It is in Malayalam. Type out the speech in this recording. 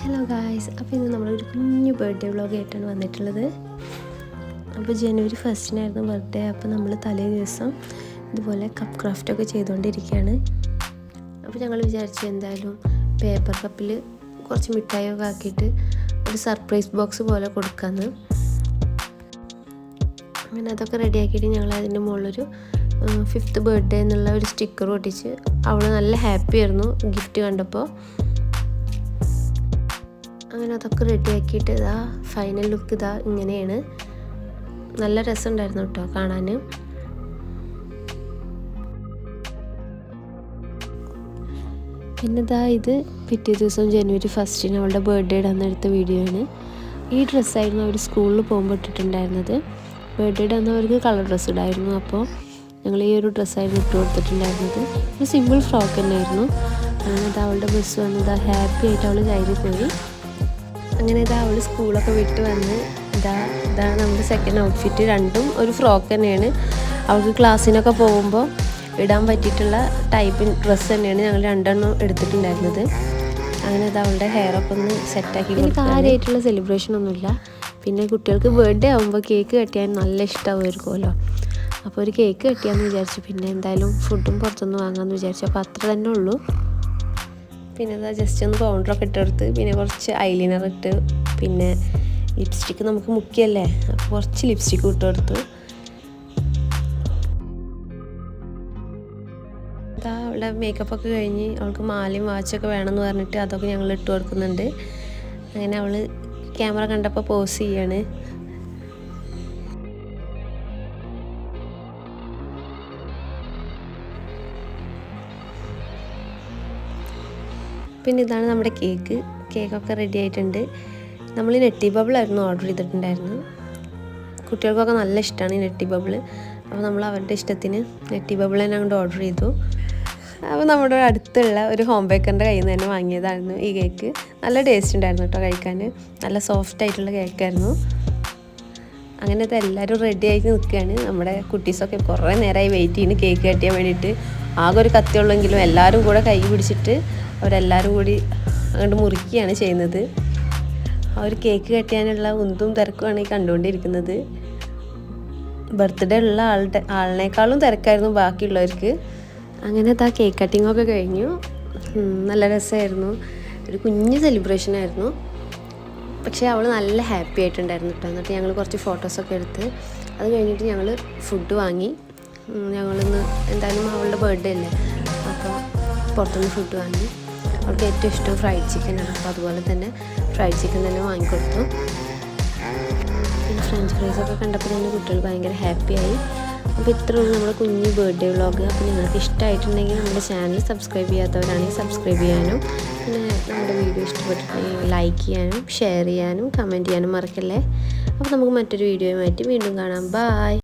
ഹലോ ഗായ്സ് അപ്പോൾ ഇന്ന് നമ്മളൊരു കുഞ്ഞു ബർത്ത്ഡേ വ്ളോഗ് ആയിട്ടാണ് വന്നിട്ടുള്ളത്. അപ്പോൾ ജനുവരി ഫസ്റ്റിനായിരുന്നു ബർത്ത്ഡേ അപ്പോൾ നമ്മൾ തലേ ദിവസം ഇതുപോലെ കപ്പ് ക്രാഫ്റ്റൊക്കെ ചെയ്തുകൊണ്ടിരിക്കുകയാണ് അപ്പോൾ ഞങ്ങൾ വിചാരിച്ചു എന്തായാലും പേപ്പർ കപ്പിൽ കുറച്ച് മിഠായിയൊക്കെ ആക്കിയിട്ട് ഒരു സർപ്രൈസ് ബോക്സ് പോലെ കൊടുക്കാമെന്ന് അങ്ങനെ അതൊക്കെ റെഡിയാക്കിയിട്ട് ഞങ്ങൾ അതിന്റെ മുകളിലൊരു ഫിഫ്ത്ത് ബർത്ത്ഡേ എന്നുള്ള ഒരു സ്റ്റിക്കർ ഒട്ടിച്ച് അവൾ നല്ല ഹാപ്പി ആയിരുന്നു ഗിഫ്റ്റ് കണ്ടപ്പോൾ അങ്ങനെ അതൊക്കെ റെഡിയാക്കിയിട്ട് ഇതാ ഫൈനൽ ലുക്ക് ഇതാ ഇങ്ങനെയാണ്. നല്ല രസമുണ്ടായിരുന്നു കേട്ടോ കാണാൻ പിന്നെ ഇതാ ഇത് പിറ്റേ ദിവസം ജനുവരി ഫസ്റ്റിന് അവളുടെ ബർത്ത്ഡേ അന്ന് എടുത്ത വീഡിയോ ആണ്. ഈ ഡ്രസ്സായിരുന്നു അവർ സ്കൂളിൽ പോകുമ്പോൾ ഇട്ടിട്ടുണ്ടായിരുന്നത്. ബർത്ത്ഡേ അന്ന് അവർക്ക് കളർ ഡ്രസ്സ് ഇടായിരുന്നു. അപ്പോൾ ഞങ്ങൾ ഈ ഒരു ഡ്രസ്സായിരുന്നു ഇട്ട് കൊടുത്തിട്ടുണ്ടായിരുന്നത്. ഒരു സിമ്പിൾ ഫ്രോക്ക് തന്നെയായിരുന്നു. അങ്ങനെ അവളുടെ ബസ് വന്നത് ഹാപ്പി ആയിട്ട് അവൾ കയറി പോയി അങ്ങനെ ഇതാ അവൾ സ്കൂളൊക്കെ വിട്ട് വന്ന് ഇതാ ഇതാ നമ്മുടെ സെക്കൻഡ് ഔട്ട്ഫിറ്റ് രണ്ടും ഒരു ഫ്രോക്ക് തന്നെയാണ്. അവൾക്ക് ക്ലാസ്സിനൊക്കെ പോകുമ്പോൾ ഇടാൻ പറ്റിയിട്ടുള്ള ടൈപ്പ് ഡ്രസ്സ് തന്നെയാണ് ഞങ്ങൾ രണ്ടെണ്ണം എടുത്തിട്ടുണ്ടായിരുന്നത്. അങ്ങനെ ഇത് അവളുടെ ഹെയറൊക്കെ ഒന്ന് സെറ്റാക്കി കാര്യമായിട്ടുള്ള സെലിബ്രേഷൻ ഒന്നുമില്ല. പിന്നെ കുട്ടികൾക്ക് ബർത്ത്ഡേ ആകുമ്പോൾ കേക്ക് കട്ടിയാൻ നല്ല ഇഷ്ടമായിരിക്കുമല്ലോ അപ്പോൾ ഒരു കേക്ക് കട്ടിയാന്ന് വിചാരിച്ചു പിന്നെ എന്തായാലും ഫുഡും പുറത്തുനിന്ന് വാങ്ങാമെന്ന് വിചാരിച്ചു. അപ്പോൾ അത്ര തന്നെ ഉള്ളൂ. പിന്നെ അതാ ജസ്റ്റ് ഒന്ന് പൗഡറൊക്കെ ഇട്ടെടുത്ത് പിന്നെ കുറച്ച് ഐലൈനർ ഇട്ട് പിന്നെ ലിപ്സ്റ്റിക്ക് നമുക്ക് മുക്കിയല്ലേ? അപ്പോൾ കുറച്ച് ലിപ്സ്റ്റിക്ക് ഇട്ട് കൊടുത്തു അതാ അവളുടെ മേക്കപ്പ് ഒക്കെ കഴിഞ്ഞ് അവൾക്ക് മാലയും വാച്ചൊക്കെ വേണമെന്ന് പറഞ്ഞിട്ട് അതൊക്കെ ഞങ്ങൾ ഇട്ട് കൊടുക്കുന്നുണ്ട്. അങ്ങനെ അവൾ ക്യാമറ കണ്ടപ്പോൾ പോസ് ചെയ്യാണ്. പിന്നെ ഇതാണ് നമ്മുടെ കേക്ക്. കേക്കൊക്കെ റെഡി ആയിട്ടുണ്ട്. നമ്മൾ നെറ്റി ബബിളായിരുന്നു ഓർഡർ ചെയ്തിട്ടുണ്ടായിരുന്നു കുട്ടികൾക്കൊക്കെ നല്ല ഇഷ്ടമാണ് ഈ നെറ്റി ബബിൾ അപ്പോൾ നമ്മൾ അവരുടെ ഇഷ്ടത്തിന് നെറ്റി ബബിൾ തന്നെ അങ്ങോട്ട് ഓർഡർ ചെയ്തു. അപ്പോൾ നമ്മുടെ അടുത്തുള്ള ഒരു ഹോം ബേക്കറിന്റെ കയ്യിൽ നിന്ന് തന്നെ വാങ്ങിയതായിരുന്നു ഈ കേക്ക്. നല്ല ടേസ്റ്റ് ഉണ്ടായിരുന്നു കേട്ടോ കഴിക്കാൻ. നല്ല സോഫ്റ്റ് ആയിട്ടുള്ള കേക്കായിരുന്നു അങ്ങനെ അത് എല്ലാവരും റെഡി ആയിട്ട് നിൽക്കുകയാണ്. നമ്മുടെ കുട്ടീസൊക്കെ കുറേ നേരമായി വെയിറ്റ് ചെയ്യുന്നു കേക്ക് കട്ടിയാൻ വേണ്ടിയിട്ട്. ആകെ ഒരു കത്തിയുള്ളെങ്കിലും എല്ലാവരും കൂടെ കൈ പിടിച്ചിട്ട് അവരെല്ലാവരും കൂടി അങ്ങോട്ട് മുറിക്കുകയാണ് ചെയ്യുന്നത്. ആ ഒരു കേക്ക് കെട്ടിയാനുള്ള ഉന്തും തിരക്കുമാണ് ഈ കണ്ടുകൊണ്ടിരിക്കുന്നത്. ബർത്ത്ഡേ ഉള്ള ആളുടെ ആളിനേക്കാളും തിരക്കായിരുന്നു ബാക്കിയുള്ളവർക്ക്. അങ്ങനെ ആ കേക്ക് കട്ടിങ്ങൊക്കെ കഴിഞ്ഞു. നല്ല രസമായിരുന്നു. ഒരു കുഞ്ഞ് സെലിബ്രേഷൻ ആയിരുന്നു. പക്ഷേ അവൾ നല്ല ഹാപ്പി ആയിട്ടുണ്ടായിരുന്നു കേട്ടോ. എന്നിട്ട് ഞങ്ങൾ കുറച്ച് ഫോട്ടോസൊക്കെ എടുത്ത് അത് കഴിഞ്ഞിട്ട് ഞങ്ങൾ ഫുഡ് വാങ്ങി. ഞങ്ങളിന്ന് എന്തായാലും അവളുടെ ബർത്ത്ഡേ അല്ലേ? അപ്പോൾ പുറത്തുനിന്ന് ഫുഡ് വാങ്ങി. അവൾക്ക് ഏറ്റവും ഇഷ്ടം ഫ്രൈഡ് ചിക്കനാണ് അപ്പോൾ അതുപോലെ തന്നെ ഫ്രൈഡ് ചിക്കൻ തന്നെ വാങ്ങിക്കൊടുത്തു പിന്നെ ഫ്രഞ്ച് ഫ്രൈസൊക്കെ കണ്ടപ്പോൾ തന്നെ കുട്ടികൾ ഭയങ്കര ഹാപ്പിയായി അപ്പോൾ ഇത്ര ഉള്ളൂ നമ്മുടെ കുഞ്ഞ് ബർത്ത്ഡേ വ്ളോഗ് അപ്പോൾ നിങ്ങൾക്ക് ഇഷ്ടമായിട്ടുണ്ടെങ്കിൽ നമ്മുടെ ചാനൽ സബ്സ്ക്രൈബ് ചെയ്യാത്തവരാണെങ്കിൽ സബ്സ്ക്രൈബ് ചെയ്യാനും പിന്നെ നമ്മുടെ വീഡിയോ ഇഷ്ടപ്പെട്ടിട്ടുണ്ടെങ്കിൽ ലൈക്ക് ചെയ്യാനും ഷെയർ ചെയ്യാനും കമന്റ് ചെയ്യാനും മറക്കല്ലേ? അപ്പോൾ നമുക്ക് മറ്റൊരു വീഡിയോയുമായിട്ട് വീണ്ടും കാണാം. ബായ്